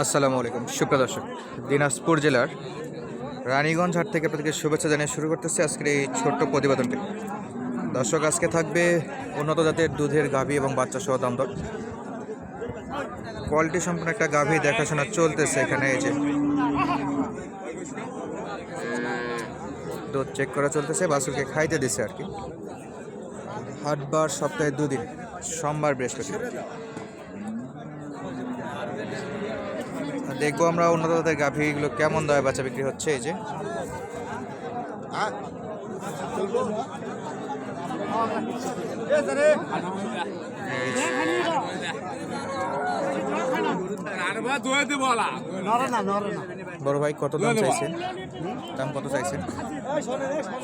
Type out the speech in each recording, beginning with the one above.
আসসালামু আলাইকুম। সুপ্রিয় দর্শক, দিনাজপুর জেলার রানীগঞ্জ হাট থেকে আপনাদেরকে শুভেচ্ছা জানিয়ে শুরু করতেছি আজকের এই ছোট্ট প্রতিবেদনটি। দর্শক, আজকে থাকবে উন্নত জাতের দুধের গাভী এবং বাচ্চা সহ দাম দর। কোয়ালিটি সম্পূর্ণ একটা গাভী দেখাশোনা চলতেছে এখানে, এই যে। দুধ চেক করা চলতেছে বাসুকে খাইতে দিছে আর কি। হাটবার সপ্তাহে দুদিন সোমবার বৃহস্পতিবার। দেখব আমরা উন্নত জাতের গাভীগুলো কেমন দামে বাচ্চা বিক্রি হচ্ছে এই যে এই যে। বড় ভাই কত দাম চাইছেন? দাম কত চাইছেন?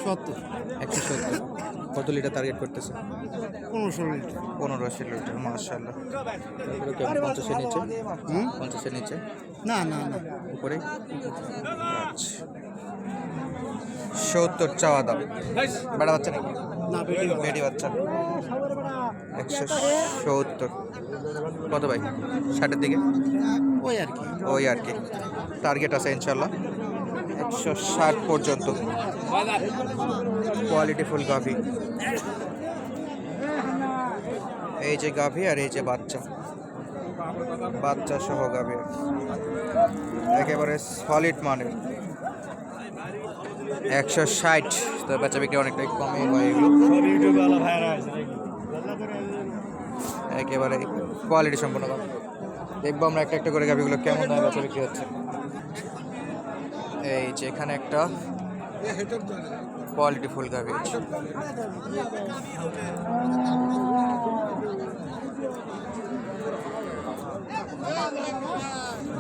সত্তর। একশো সত্তর। কত লিটার টার্গেট করতেছে? পনেরোশো লিটার। পনেরোশো লিটার মার্শাল্লাহ পঞ্চাশের নিচে? হুম? পঞ্চাশের নিচে? না না না। উপরে? সত্তর চাওয়া দাম। বেড়া বাচ্চা নাকি? না বেটি বাচ্চা। একশো সত্তর। কত ভাই? ষাটের দিকে? ওই আর কি। ওই আর কি। টার্গেট আছে ইনশাল্লাহ একশো ষাট পর্যন্ত। কোয়ালিটি ফুল গাভি। এই যে গাভি আর এই যে বাচ্চা। বাচ্চা সহ গাভি। একেবারে সলিড মানের। একশো ষাট। তো বাচ্চা বিক্রি অনেকটাই কমে হয় একেবারে কোয়ালিটি সম্পন্ন দেখব আমরা একটা একটা করে গাভিগুলো কেমন দামে বেচা বিক্রি হচ্ছে। এই যে এখানে একটা কোয়ালিটি ফুল আছে।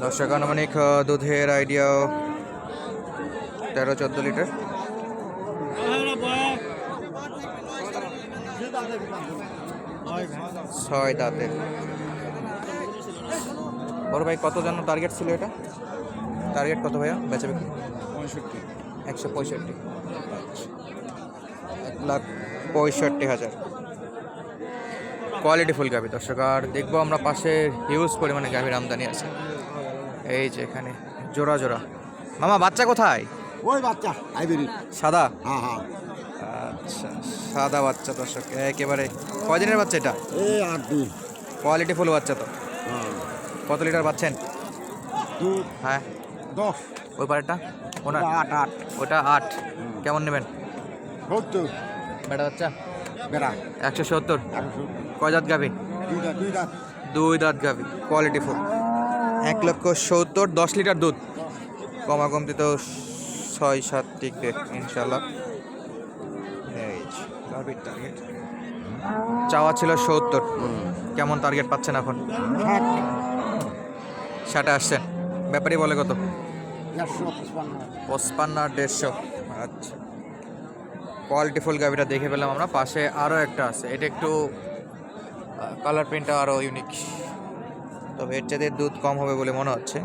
দর্শক, আনুমানিক দুধের আইডিয়া তেরো চোদ্দ লিটার। ছয় দাঁতের। বড় ভাই কত যেন টার্গেট ছিল এটা? টার্গেট কত ভাইয়া? বেচা বিক্রি? পঁয়ষট্টি। একশো পঁয়ষট্টি। এক লাখ পঁয়ষট্টি হাজার। কোয়ালিটি ফুল গাভি দর্শক। আর দেখব আমরা পাশে হিউজ পরিমাণে গাভীর আমদানি আছে। এই যে এখানে জোড়া জোড়া। মামা বাচ্চা কোথায়? ওই বাচ্চা হাইব্রিড সাদা? হ্যাঁ হ্যাঁ। আচ্ছা সাদা বাচ্চা দর্শক। একেবারে কয়দিনের বাচ্চা এটা? এই আট দিন। কোয়ালিটি ফুল বাচ্চা তো। হ্যাঁ। কত লিটার পাচ্ছেন? হ্যাঁ। দশ। ওই পারেরটা? ওনার? আট আট। ওটা আট। কেমন নেবেন? সত্তর। বেটা বাচ্চা? বেড়া। একশো সত্তর? কয় দুইটা দুইটা দুই দাঁত গাভি কোয়ালিটি ফুল এক লক্ষ সত্তর দশ লিটার দুধ। কমা কমতি তো ছয় সাত টিকবে ইনশাল্লাহ টার্গেট চাওয়া ছিল সত্তর। কেমন টার্গেট পাচ্ছেন এখন? ষাট। ষাটে আসছেন। ব্যাপারই বলে কত? পঁচপান্ন। আর দেড়শো। আচ্ছা। কোয়ালিটি ফুল গাভিটা দেখে পেলাম আমরা। পাশে আরও একটা আছে। এটা একটু কালার প্রিন্টটা আরও ইউনিক তবে এর চাইতে দুধ কম হবে বলে মনে হচ্ছে।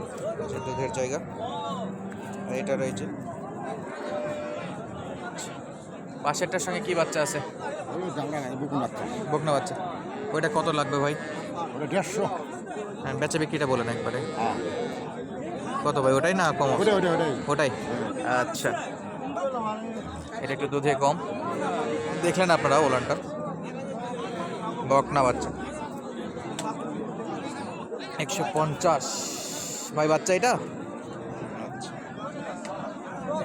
যে দুধের জায়গা। আর এটা রয়েছে। পাশেরটার সঙ্গে কি বাচ্চা আছে? বুকুন বাচ্চা। বকনা বাচ্চা। ওইটা কত লাগবে ভাই? ওটা দেড়শো। হ্যাঁ বেচা বিক্রিটা বলেন একবারে। হ্যাঁ। কত ভাই? ওটাই না কম? ওটা ওটা ওটাই। আচ্ছা। এটা একটু দুধে কম। দেখলেন আপনারা ওলানটা? বকনা বাচ্চা। একশো পঞ্চাশ। ভাই বাচ্চা এটা।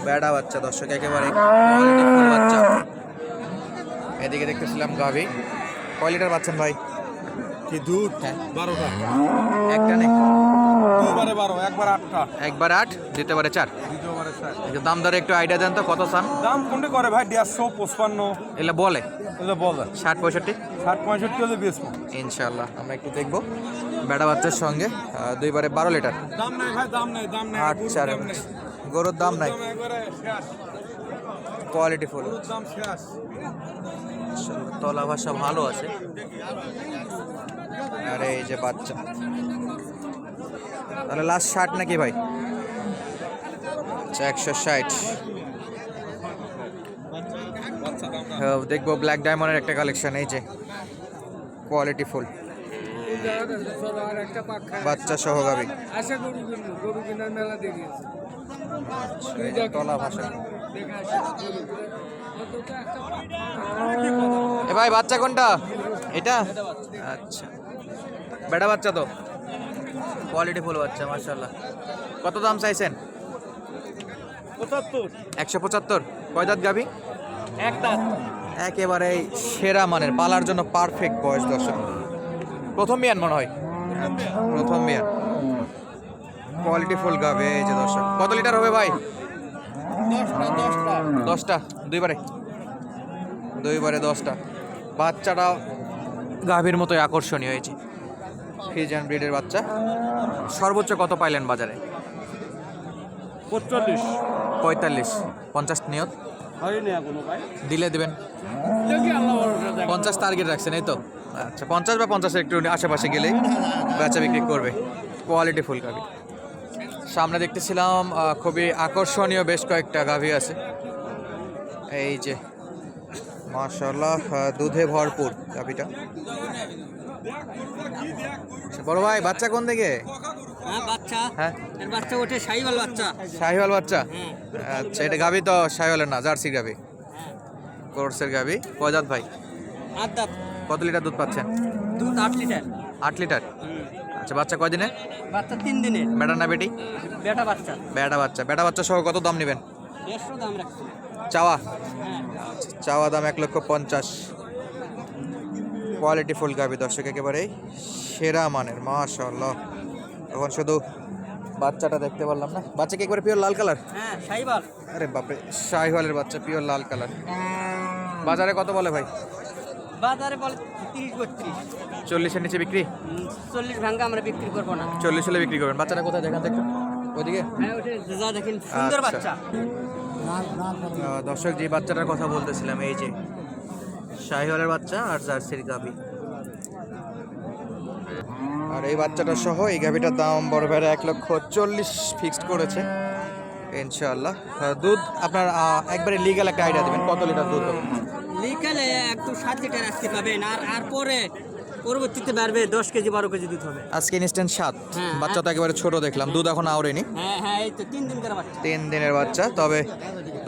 বেড়া বাচ্চা দর্শক একেবারে বাচ্চা। এদিকে দেখতেছিলাম গাভি। কয় লিটার পাচ্ছেন ভাই? কি দুধ? হ্যাঁ। বারোটা। একটা নেই। দুবারে বারো একবার আটটা। একবার আট দ্বিতীয়বারে চার। দ্বিতীয়বারে চার। একটু দাম দরে একটু আইডিয়া দেন তো কত চান? দাম কোনটা করে ভাই? দেড়শো পঁচপান্ন। এগুলো বলে? এগুলো বলে। ষাট পঁয়ষট্টি? ষাট পঁয়ষট্টি হলে বেচবো। ইনশাল্লাহ আমরা একটু দেখব। বেড়া বাচ্চার সঙ্গে দুইবারে বারো লিটার। দাম নাই ভাই দাম নাই দাম নাই। আট চার গরুর দাম নাই। কোয়ালিটি ফুল গরুর দাম শেষ। তলা ভাষা ভালো আছে। আরে এই যে বাচ্চা। তাহলে লাস্ট ষাট নাকি ভাই? আচ্ছা একশো ষাট। আহ, দেখব ব্ল্যাক ডায়মন্ডের একটা কালেকশন এই যে। কোয়ালিটি ফুল বাচ্চা সহ গাবি। আশা গরু কিনবো গরু কেনার মেলা দেরি আছে। এই যে তলা ভাষা। এ ভাই বাচ্চা কোনটা? এটা? আচ্ছা। বেটা বাচ্চা তো। কোয়ালিটি ফুল বাচ্চা মার্শাল্লাহ কত দাম চাইছেন? পঁচাত্তর। একশো পঁচাত্তর। কয় দাঁত গাবি একটা একেবারে সেরা মানের পালার জন্য পারফেক্ট বয়স দর্শক। প্রথম বিয়ান মনে হয়? প্রথম বিয়ান। কোয়ালিটি ফুল গাবে এই যে দর্শক। কত লিটার হবে ভাই? দশটা দুইবারে। দুইবারে দশটা। বাচ্চাটা গাভীর মতোই আকর্ষণীয় হয়েছে ফিজিয়ান ব্রিডের বাচ্চা। সর্বোচ্চ কত পাইলেন বাজারে? পঁচল্লিশ পঁয়তাল্লিশ। পঞ্চাশ নিয়ত? দিলে দিবেন। পঞ্চাশ টার্গেট রাখছেন এই তো? আচ্ছা পঞ্চাশ বা পঞ্চাশের একটু আশেপাশে গেলেই বেচা বিক্রি করবে। কোয়ালিটি ফুল গাভি। সামনে দেখতেছিলাম খুবই আকর্ষণীয় বেশ কয়েকটা গাভী আছে। এই যে মাশাল্লাহ দুধে ভরপুর গাভিটা। আচ্ছা, বড় ভাই বাচ্চা কোন দিকে? হ্যাঁ বাচ্চা। হ্যাঁ। শাহিওয়াল বাচ্চা। আচ্ছা এটা গাভি তো শাহিওয়ালের না জার্সি গাভি। কোর্সের গাভি। কজাত ভাই? কত লিটার দুধ পাচ্ছেন? দুধ আট লিটার। আট লিটার। আচ্ছা বাচ্চা কয়দিনে বাচ্চা তিন দিনের বেটা না বেটি? বেটা বাচ্চা। বেটা বাচ্চা। বেটা বাচ্চা সহ কত দাম নেবেন? দেড়শো দাম রাখছি। চাওয়া? হ্যাঁ। আচ্ছা চাওয়া দাম এক লক্ষ পঞ্চাশ। কোয়ালিটি ফুল গাবি দর্শক একেবারেই। সেরা মানের মাশাল্লাহ এখন শুধু বাচ্চাটা দেখতে পারলাম না। বাচ্চা কি একবারে পিওর লাল কালার? হ্যাঁ আরে বাপরে শাহিওয়ালের বাচ্চা পিওর লাল কালার। বাজারে কত বলে ভাই? বাজারে বলে তিরিশ বত্রিশ। চল্লিশের নিচে বিক্রি? চল্লিশ ভাঙ্গা আমরা বিক্রি করব না। চল্লিশ হলে বিক্রি করবেন। বাচ্চাটা কোথায়? দেখান একটু ওইদিকে? হ্যাঁ যা দেখেন সুন্দর আচ্ছা। বাচ্চা। দর্শক যে বাচ্চাটার কথা বলতেছিলাম এই যে শাহিওয়ালের বাচ্চা আর জার্সির গাভি। আর এই বাচ্চাটা সহ এই গাভিটার দাম বড় ভাইরা এক লক্ষ চল্লিশ ফিক্সড করেছে। ইনশাআল্লাহ। দুধ আপনার একবারে লিগাল একটা আইডিয়া দেবেন। কত লিটার দুধ হবে লিকালে একটু সাত লিটার আজকে পাবেন আর আর পরে পরবর্তীতে বাড়বে দশ কেজি বারো কেজি দুধ হবে। আজকে ইনস্ট্যান্ট সাত। হ্যাঁ, বাচ্চা তো একেবারে ছোট দেখলাম দুধ এখন আউরেনি হ্যাঁ হ্যাঁ এই তো তিন দিন বাচ্চা। তিন দিনের বাচ্চা তবে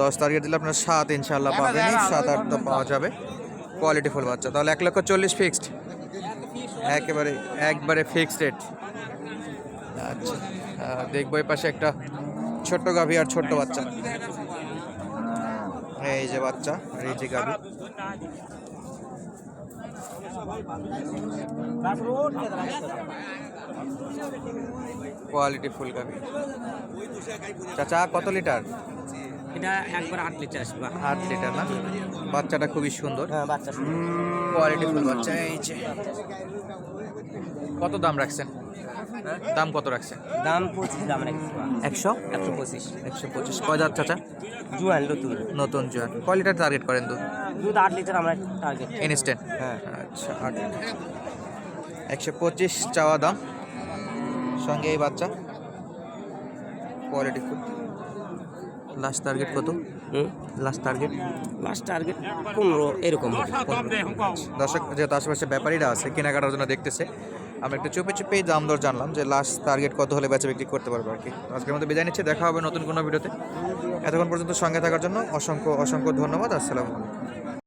দশ তারিখে দিলে আপনার সাত ইনশাল্লাহ পাবেন সাত আট তো পাওয়া যাবে। কোয়ালিটি ফুল বাচ্চা। তাহলে এক লক্ষ চল্লিশ ফিক্সড একেবারে একবারে ফিক্সড রেট আচ্ছা দেখব এই পাশে একটা ছোট্ট গাভি আর ছোট্ট বাচ্চা। এই যে বাচ্চা আর এই যে গাভি। কোয়ালিটি ফুল গাভি চাচা কত লিটার? এটা একবার আট লিটার আসবে। আট লিটার না? বাচ্চাটা খুবই সুন্দর। হ্যাঁ বাচ্চা কোয়ালিটি ফুল বাচ্চা এই যে কত দাম রাখছেন? দাম কত রাখছেন দাম পঁচিশ দাম রাখছি একশো? একশো পঁচিশ। একশো পঁচিশ। কয় দাঁত চাচা? জুয়ান নতুন। নতুন জোয়ান। কয় লিটার টার্গেট করেন দুধ? দুধ আট লিটার আমরা টার্গেট ইনস্ট্যান্ট হ্যাঁ। আচ্ছা আট একশো পঁচিশ চাওয়া দাম। সঙ্গে এই বাচ্চা। কোয়ালিটি খুব লাস্ট টার্গেট কত? লাস্ট টার্গেট লাস্ট টার্গেট পনেরো এরকম। দর্শক যেহেতু আশেপাশে ব্যাপারীরা আছে কেনাকাটার জন্য দেখতেছে আমরা একটু চুপে চুপেই দাম দর জানলাম যে লাস্ট টার্গেট কত হলে বেচা বিক্রি করতে পারব আর কি। আজকের মধ্যে বিদায় নিচ্ছে, দেখা হবে নতুন কোনো ভিডিওতে এতক্ষণ পর্যন্ত সঙ্গে থাকার জন্য অসংখ্য অসংখ্য ধন্যবাদ, আসসালামু আলাইকুম।